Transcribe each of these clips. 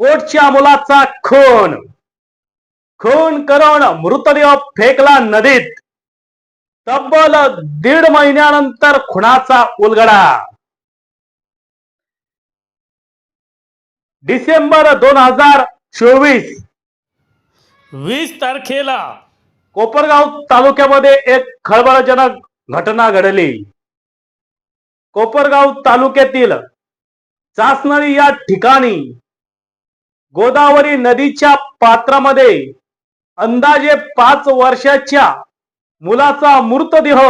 पोटच्या मुलाचा खून. खून करून मृतदेह फेकला नदीत. तब्बल दीड महिन्यानंतर खुनाचा उलगडा. डिसेंबर दोन हजार चोवीस. वीस तारखेला. कोपरगाव तालुक्यामध्ये एक खळबळजनक घटना घडली. कोपरगाव तालुक्यातील चासनळी या ठिकाणी गोदावरी नदीच्या पात्रामध्ये अंदाजे पाच वर्षाच्या मुलाचा मृतदेह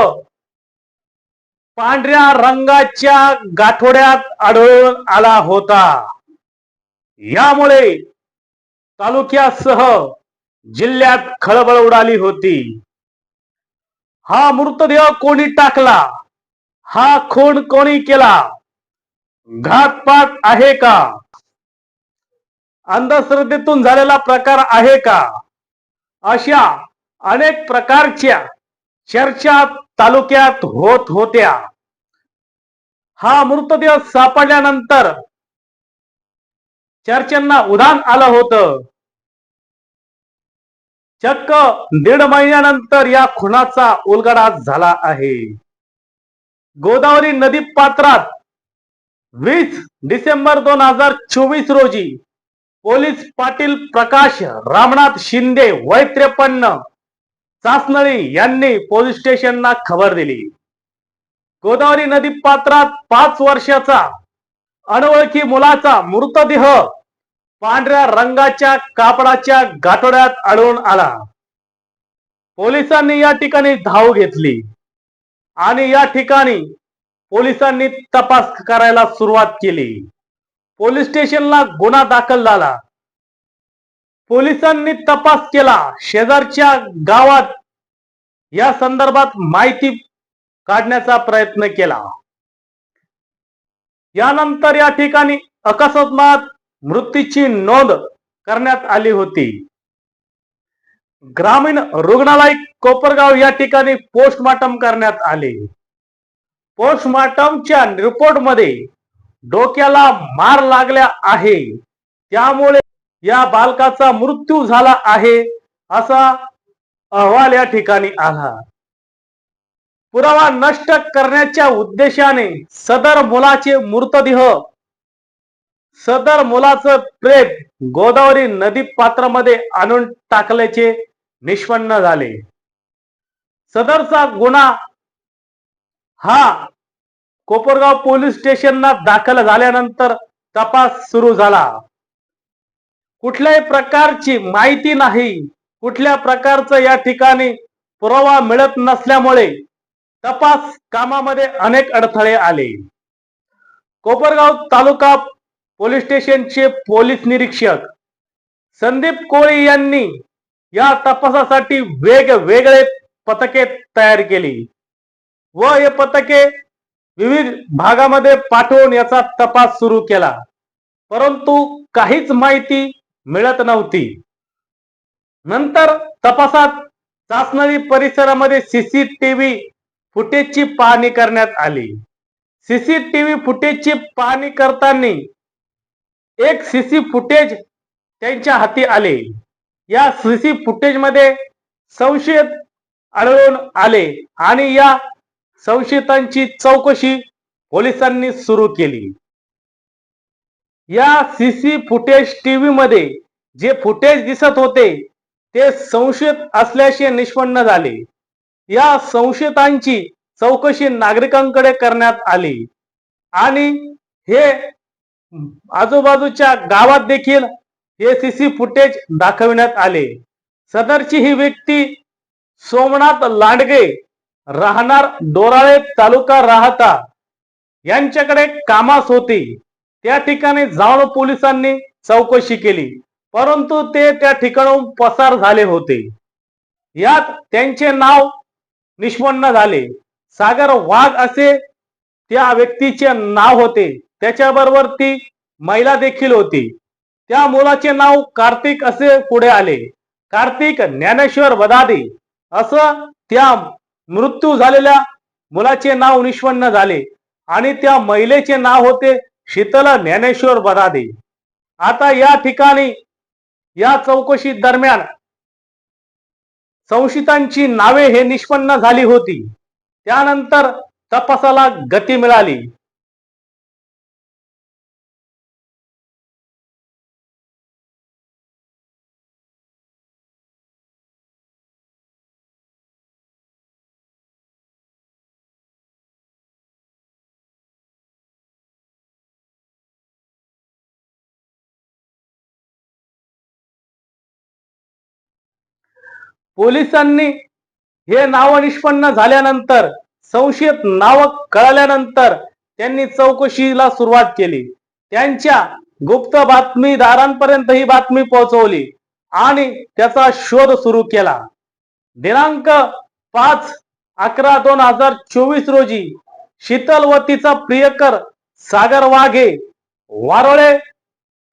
पांढऱ्या रंगाच्या गाठोड्यात आढळून आला होता. यामुळे तालुक्यासह जिल्ह्यात खळबळ उडाली होती. हा मृतदेह कोणी टाकला? हा खून कोणी केला? घातपात आहे का? अंधश्रद्धेतून झालेला प्रकार आहे का? अशा अनेक प्रकारच्या चर्चा तालुक्यात होत होत्या. हा मृतदेह सापडल्यानंतर चर्चांना उधाण आलं होतं. चक्क दीड महिन्यानंतर या खुनाचा उलगडा झाला आहे. गोदावरी नदी पात्रात वीस डिसेंबर दोन हजार चोवीस रोजी पोलीस पाटील प्रकाश रामनाथ शिंदे वय त्रेपन्न चासनळी यांनी पोलीस स्टेशनला खबर दिली. गोदावरी नदी पात्रात पाच वर्षाचा अनोळखी मुलाचा मृतदेह पांढऱ्या रंगाच्या कापडाच्या गाठोड्यात आढळून आला. पोलिसांनी या ठिकाणी धाव घेतली आणि या ठिकाणी पोलिसांनी तपास करायला सुरुवात केली. पोलीस स्टेशनला गुन्हा दाखल झाला. पोलिसांनी तपास केला. शेजारच्या गावात या संदर्भात माहिती काढण्याचा प्रयत्न केला. यानंतर या ठिकाणी अकस्मात मृत्यूची नोंद करण्यात आली होती. ग्रामीण रुग्णालय कोपरगाव या ठिकाणी पोस्टमार्टम करण्यात आले. पोस्टमार्टमच्या रिपोर्टमध्ये डोक्याला मार लागल्या आहे. त्यामुळे या बालकाचा मृत्यू झाला आहे असा अहवाल या ठिकाणी आला. पुरावा नष्ट करण्याच्या उद्देशाने सदर मुलाचे मृतदेह सदर मुलाचं प्रेत गोदावरी नदी पात्रामध्ये आणून टाकल्याचे निष्पन्न झाले. सदरचा गुन्हा हा कोपरगाव पोलीस स्टेशनला दाखल झाल्यानंतर तपास सुरू झाला. कुठल्याही प्रकारची माहिती नाही. कुठल्या प्रकारचं या ठिकाणी पुरावा मिळत नसल्यामुळे तपास कामामध्ये अनेक अडथळे आले. कोपरगाव तालुका पोलीस स्टेशनचे पोलीस निरीक्षक संदीप कोळी यांनी या तपासासाठी वेगवेगळे पथके तयार केली. व हे पथके विविध भागामध्ये पाठवून याचा तपास सुरू केला. परंतु काहीच माहिती मिळत नव्हती. नंतर तपासात चाचणारी परिसरामध्ये सीसीटीव्ही फुटेजची पाहणी करण्यात आली. सीसीटीव्ही फुटेजची पाहणी करताना एक सीसी फुटेज त्यांच्या हाती आले. या सीसी फुटेजमध्ये संशयित आढळून आले आणि या संशयितांची चौकशी पोलिसांनी सुरू केली. या सीसी फुटेज टीव्ही मध्ये जे फुटेज दिसत होते ते संशयित असल्याचे निष्पन्न झाले. या संशयितांची चौकशी नागरिकांकडे करण्यात आली. आणि हे आजूबाजूच्या गावात देखील हे सीसी फुटेज दाखविण्यात आले. सदरची ही व्यक्ती सोमनाथ लांडगे राहणार डोराळे तालुका राहता. यांच्याकडे कामास होती. त्या ठिकाणी जाऊन पोलिसांनी चौकशी केली. परंतु ते त्या ठिकाणाहून पसार झाले होते. यात त्यांचे नाव निष्पन्न झाले. सागर वाघ असे त्या व्यक्तीचे नाव होते. त्याच्याबरोबर ती महिला देखील होती. त्या मुलाचे नाव कार्तिक असे पुढे आले. कार्तिक ज्ञानेश्वर बदादे असं त्या मृत्यू झालेल्या मुलाचे नाव निष्पन्न झाले आणि त्या महिलेचे नाव होते शीतला ज्ञानेश्वर बदादे. आता या ठिकाणी या चौकशी दरम्यान संशयितांची नावे हे निष्पन्न झाली होती. त्यानंतर तपासाला गती मिळाली. पोलिसांनी हे नाव निष्पन्न झाल्यानंतर संशयित नाव कळल्यानंतर त्यांनी चौकशीला सुरुवात केली. त्यांच्या गुप्त बातमीदारांपर्यंत ही बातमी पोहोचवली आणि त्याचा शोध सुरू केला. दिनांक पाच अकरा दोन हजार चोवीस रोजी शीतल व तिचा प्रियकर सागर वाघे वारोळे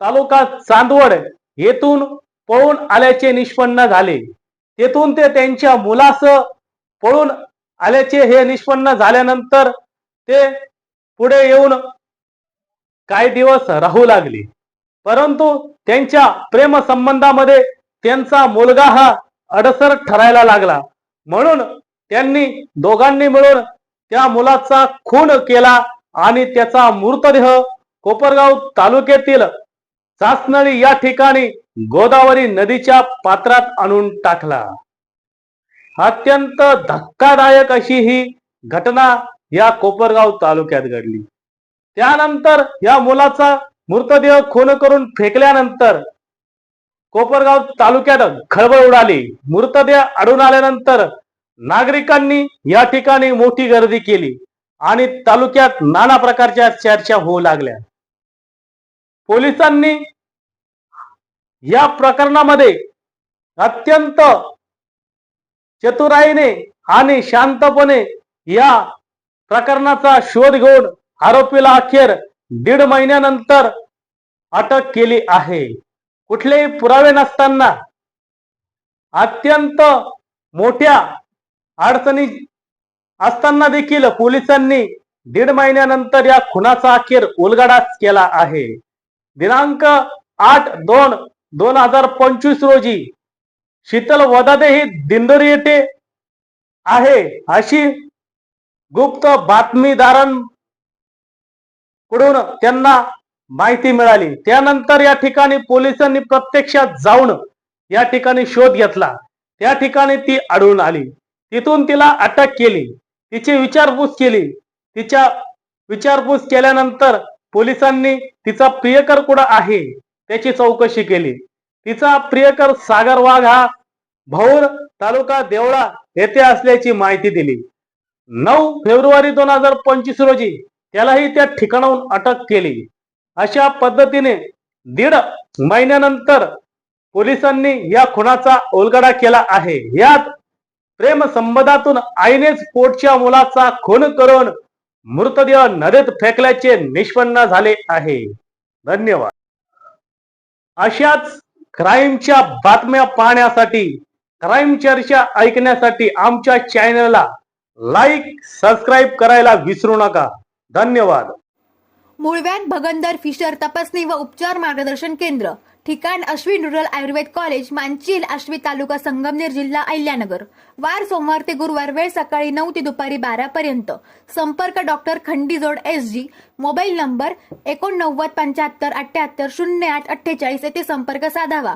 तालुका चांदवड येथून पळून आल्याचे निष्पन्न झाले. तेथून ते त्यांच्या मुलास पळून आल्याचे हे निष्पन्न झाल्यानंतर ते पुढे येऊन काही दिवस राहू लागले. परंतु त्यांच्या प्रेम संबंधामध्ये त्यांचा मुलगा हा अडसर ठरायला लागला. म्हणून त्यांनी दोघांनी मिळून त्या मुलाचा खून केला आणि त्याचा मृतदेह कोपरगाव तालुक्यातील चाचनळी या ठिकाणी गोदावरी नदीच्या पात्रात आणून टाकला. अत्यंत धक्कादायक अशी ही घटना या कोपरगाव तालुक्यात घडली. त्यानंतर या मुलाचा मृतदेह खून करून फेकल्यानंतर कोपरगाव तालुक्यात खळबळ उडाली. मृतदेह आढळून आल्यानंतर नागरिकांनी या ठिकाणी मोठी गर्दी केली आणि तालुक्यात नाना प्रकारच्या चर्चा होऊ लागल्या. पोलिसांनी या प्रकरणामध्ये अत्यंत चतुराईने आणि शांतपणे या प्रकरणाचा शोध घेऊन आरोपीला अखेर दीड महिन्यानंतर अटक केली आहे. कुठलेही पुरावे नसताना अत्यंत मोठ्या अडचणी असताना देखील पोलिसांनी दीड महिन्यानंतर या खुनाचा अखेर उलगडाच केला आहे. दिनांक आठ दोन दोन हजार पंचवीस रोजी शीतल वदादे ही दिंडोरी येथे आहे अशी गुप्त बातमीदारांकडून त्यांना माहिती मिळाली. त्यानंतर या ठिकाणी पोलिसांनी प्रत्यक्षात जाऊन या ठिकाणी शोध घेतला. त्या ठिकाणी ती आढळून आली. तिथून तिला अटक केली. तिची विचारपूस केली. तिच्या विचारपूस केल्यानंतर पोलिसांनी तिचा प्रियकर कुठं आहे? त्याची चौकशी केली. तिचा प्रियकर सागर वाघ हा भौर तालुका देवळा येथे असल्याची माहिती दिली. नऊ फेब्रुवारी दोन हजार पंचवीस रोजी त्यालाही त्या ठिकाणाहून अटक केली. अशा पद्धतीने दीड महिन्यानंतर पोलिसांनी या खुनाचा उलगडा केला आहे. यात प्रेम संबंधातून आईनेच पोटच्या मुलाचा खून करून मृतदेह नदीत फेकल्याचे निष्पन्न झाले आहे. धन्यवाद. अशाच क्राईमच्या बातम्या पाहण्यासाठी क्राईम चर्चा ऐकण्यासाठी आमच्या चॅनलला लाईक सबस्क्राईब करायला विसरू नका. धन्यवाद. मुळव्यान भगंदर फिशर तपासणी व उपचार मार्गदर्शन केंद्र ठिकाण अश्विन रुरल आयुर्वेद कॉलेज मांचील आश्वी तालुका संगमनेर जिल्हा अहिल्यानगर. वार सोमवार ते गुरुवार वेळ सकाळी नऊ ते दुपारी बारा पर्यंत. संपर्क doctor Khandizod S G. Mobile number एकोणनव्वद पंच्याहत्तर अठ्याहत्तर शून्य आठ अठ्ठेचाळीस येथे संपर्क साधावा.